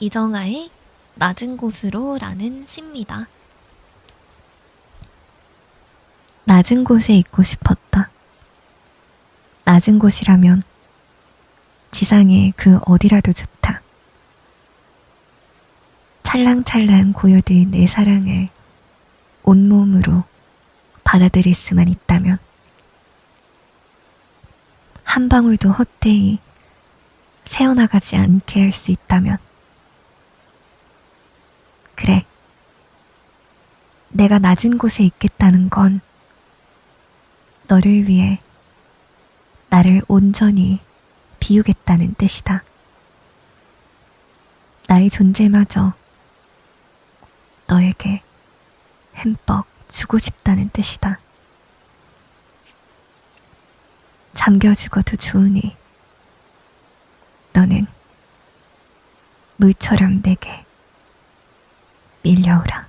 이정아의 낮은 곳으로 라는 시입니다. 낮은 곳에 있고 싶었다. 낮은 곳이라면 지상의 그 어디라도 좋다. 찰랑찰랑 고여든 내 사랑을 온몸으로 받아들일 수만 있다면 한 방울도 헛되이 새어나가지 않게 할 수 있다면 그래 내가 낮은 곳에 있겠다는 건 너를 위해 나를 온전히 비우겠다는 뜻이다. 나의 존재마저 너에게 흠뻑 주고 싶다는 뜻이다. 잠겨 죽어도 좋으니 너는 물처럼 내게 밀려오라.